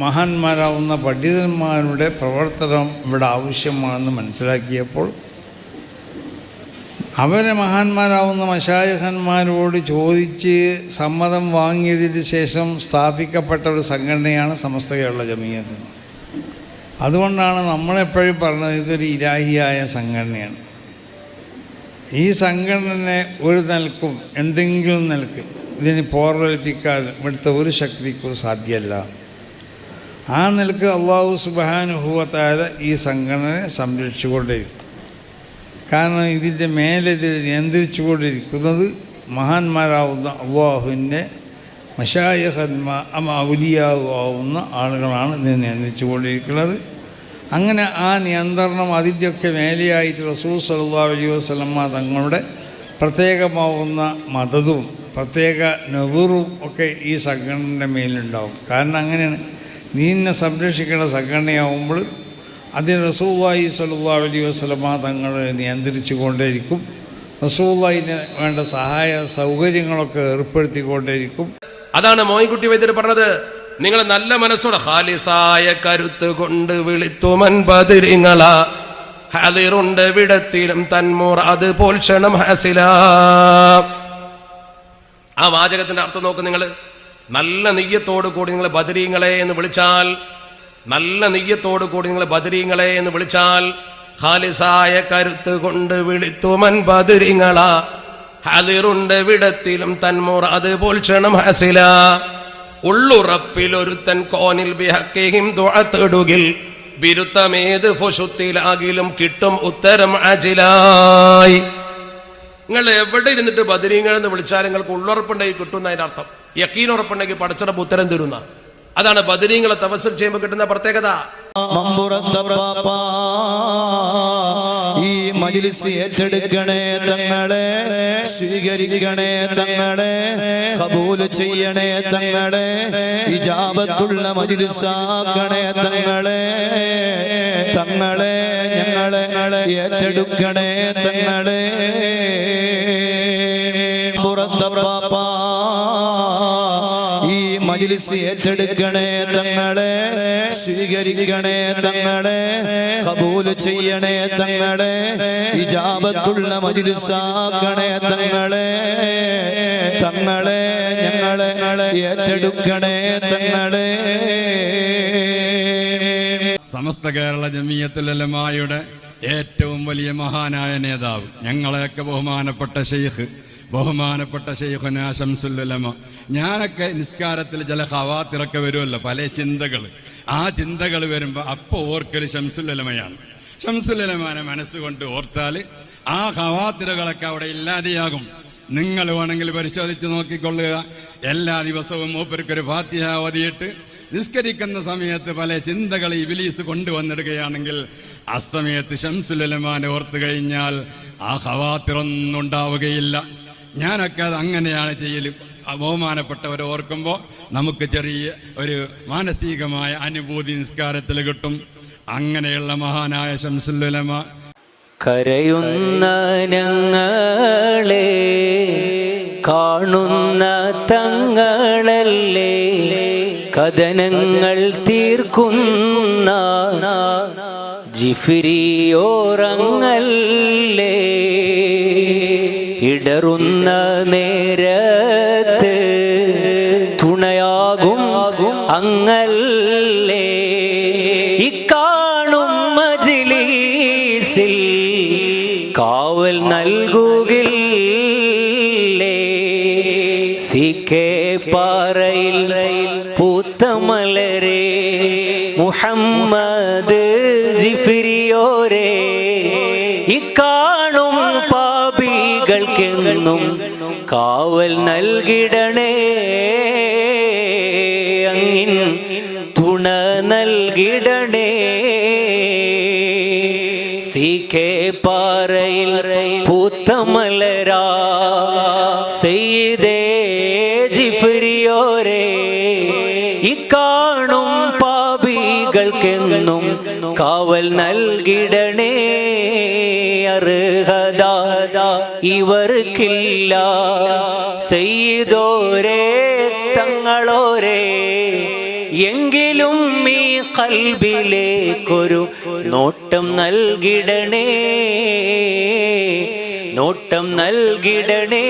മഹാന്മാരാവുന്ന പണ്ഡിതന്മാരുടെ പ്രവർത്തനം ഇവിടെ ആവശ്യമാണെന്ന് മനസ്സിലാക്കിയപ്പോൾ അവരെ മഹാന്മാരാവുന്ന മഷായഹന്മാരോട് ചോദിച്ച് സമ്മതം വാങ്ങിയതിന് ശേഷം സ്ഥാപിക്കപ്പെട്ട ഒരു സംഘടനയാണ് സമസ്ത കേരള ജമീയത്ത്. അതുകൊണ്ടാണ് നമ്മളെപ്പോഴും പറഞ്ഞത് ഇതൊരു ഇരാഹിയായ സംഘടനയാണ്. ഈ സംഘടന ഒരു നിലക്കും എന്തെങ്കിലും നിലയ്ക്ക് ഇതിന് പോറലേൽപ്പിക്കാൻ ഇവിടുത്തെ ഒരു ശക്തിക്കും സാധ്യമല്ല ആ നിലയ്ക്ക് അള്ളാഹു സുബാനുഭവത്തായ ഈ സംഘടനയെ സംരക്ഷിച്ചുകൊണ്ടിരിക്കും കാരണം ഇതിന്റെ മേലെ നിയന്ത്രിച്ചു നിയന്ത്രിച്ചുകൊണ്ടിരിക്കുന്നത് മഹാന്മാരാവുന്ന അള്ളാഹുവിന്റെ മഷായഹന്മാ ഔലിയാവുന്ന ആളുകളാണ് ഇതിനെ നിയന്ത്രിച്ചുകൊണ്ടിരിക്കുന്നത്. അങ്ങനെ ആ നിയന്ത്രണം അതിന്റെയൊക്കെ മേലെയായിട്ട് റസൂൽ സല്ലാ അലൈഹി വസ്ലമ്മ തങ്ങളുടെ പ്രത്യേകമാവുന്ന മതവും പ്രത്യേക നെവറും ഒക്കെ ഈ സംഘടനയുടെ മേലുണ്ടാവും. കാരണം അങ്ങനെയാണ് നീന്നെ സംരക്ഷിക്കേണ്ട സംഘടനയാവുമ്പോൾ അതിന് റസൂല്ലായി സല്ലാ അലൈഹി വസ്ലമ തങ്ങൾ നിയന്ത്രിച്ചു കൊണ്ടേയിരിക്കും റസൂല്ലായിന് വേണ്ട സഹായ സൗകര്യങ്ങളൊക്കെ ഏർപ്പെടുത്തിക്കൊണ്ടേയിരിക്കും. അതാണ് മോയിൻകുട്ടി വൈദ്യർ പറഞ്ഞത്. നിങ്ങൾ നല്ല മനസ്സോടെ ഹാലിസായ കരുത്ത് കൊണ്ട് വിളിത്തു മൻപതിരിങ്ങള ഹലിറുണ്ട് വിടത്തിലും തന്മൂർ അത് പോൽഷണം ഹസില. ആ വാചകത്തിന്റെ അർത്ഥം നോക്ക് നിങ്ങൾ. നല്ല നെയ്യത്തോടു കൂടി നിങ്ങൾ ബദരീങ്ങളെ എന്ന് വിളിച്ചാൽ നല്ല നെയ്യത്തോടു കൂടി നിങ്ങൾ ബദരീങ്ങളെ എന്ന് വിളിച്ചാൽ ഖാലിസായ കരുത്ത് കൊണ്ട് വിളിത്തുമൻ ബദരിങ്ങള. ഹലിറുണ്ട് വിടത്തിലും തന്മുർ അത് ക്ഷണം ഹസില. ഉള്ളുറപ്പിൽ ഒരുത്തൻ കോനിൽ ബിഹക്കിഹിം തുഴത്തിടുകിൽ ബിരുത്തമേത് ഫുഷുത്തിലാകിലും കിട്ടും ഉത്തരം അജിലായി. നിങ്ങൾ എവിടെ ഇരുന്നിട്ട് ബദരീങ്ങൾ എന്ന് വിളിച്ചാൽ നിങ്ങൾക്ക് ഉള്ളുറപ്പുണ്ടായി കിട്ടും എന്നതിന്റെ അർത്ഥം യക്കീൻ ഉറപ്പുണ്ടെങ്കിൽ പടച്ചിടപ്പ് ഉത്തരം തരുന്ന. അതാണ് ബദരീങ്ങളെ തപസ്സിൽ ചെയ്യുമ്പോൾ കിട്ടുന്ന പ്രത്യേകത. ഈ മജിലിസ് ഏറ്റെടുക്കണേ തങ്ങളെ സ്വീകരിക്കണേ തങ്ങളെ കബൂൽ ചെയ്യണേ തങ്ങളെ ഇജാബത്തുള്ള മജിലിസാക്കണേ തങ്ങളെ തങ്ങളെ ഞങ്ങളെ ഏറ്റെടുക്കണേ തങ്ങളെ. മജിലിസ് ഏറ്റെടുക്കണേ തങ്ങളെ സ്വീകരിക്കണേ തങ്ങളെ കബൂൽ ചെയ്യണേ തങ്ങളെ ഇജാബത്തുള്ള മജിലിസാക്കണേ തങ്ങളെ തങ്ങളെ ഞങ്ങളെ ഏറ്റെടുക്കണേ തങ്ങളെ. സമസ്ത കേരള ജമീയത്തുലമായുടെ ഏറ്റവും വലിയ മഹാനായ നേതാവ് ഞങ്ങളെയൊക്കെ ബഹുമാനപ്പെട്ട ഷെയ്ഖ് ബഹുമാനപ്പെട്ട ഷെയ്ഖുന ശംസുല്ലമ ഞാനൊക്കെ നിസ്കാരത്തിൽ ചില ഹവാത്തിറക്കെ വരുമല്ലോ പല ചിന്തകൾ. ആ ചിന്തകൾ വരുമ്പോൾ അപ്പോൾ ഓർക്കൽ ശംസുല്ലമയാണ് ശംസുല്ലമാനെ മനസ്സുകൊണ്ട് ഓർത്താൽ ആ ഹവാത്തിരകളൊക്കെ അവിടെ ഇല്ലാതെയാകും. നിങ്ങൾ വേണമെങ്കിൽ പരിശോധിച്ച് നോക്കിക്കൊള്ളുക. എല്ലാ ദിവസവും മൂപ്പർക്കൊരു ഫാത്തിഹ ഓതിയിട്ട് നിസ്കരിക്കുന്ന സമയത്ത് പല ചിന്തകൾ ഇബിലീസ് കൊണ്ടുവന്നിടുകയാണെങ്കിൽ ആ സമയത്ത് ശംസുലമാനെ ഓർത്തു കഴിഞ്ഞാൽ ആ ഹവാത്തിറൊന്നും ഉണ്ടാവുകയില്ല ഞാനൊക്കെ അത് അങ്ങനെയാണ് ചെയ്യൽ. ബഹുമാനപ്പെട്ടവരെ ഓർക്കുമ്പോൾ നമുക്ക് ചെറിയ ഒരു മാനസികമായ അനുഭൂതി നിസ്കാരത്തിൽ കിട്ടും. അങ്ങനെയുള്ള മഹാനായ ശംസുല്ലമ കരയുന്ന ഞങ്ങളെ കാണുന്ന തങ്ങളല്ലേ കഥനങ്ങൾ തീർക്കുന്ന ജിഫിരിയോറങ്ങല്ലേ. ഇടറുന്ന നേരത്ത് തുണയാകും അങ്ങല്ലേ. ഇക്കാണും മജിലീസിൽ കാവൽ നൽകുകില്ലേ. കെ പാറയിൽ പൂത്തമലരെ. മുഹമ്മദ് ജിഫിരിയോരേ. ഇക്കാണും പാപികൾക്കെന്നും കാവൽ നൽകിടണേ. അങ്ങിൻ തുണ നൽകിടണേ. സി കെ പാറയിൽ പൂത്തമലരാ. ചെയ്തേ ജിഫരിയോരേ. ഇക്കാണും പാപികൾക്കെന്നും കാവൽ നൽകിടണേ ഇവർക്കില്ല. ചെയ്തോരേ തങ്ങളോരേ എങ്കിലും ഈ കൽബിലേക്കൊരു നോട്ടം നൽകിടണേ. നോട്ടം നൽകിടണേ.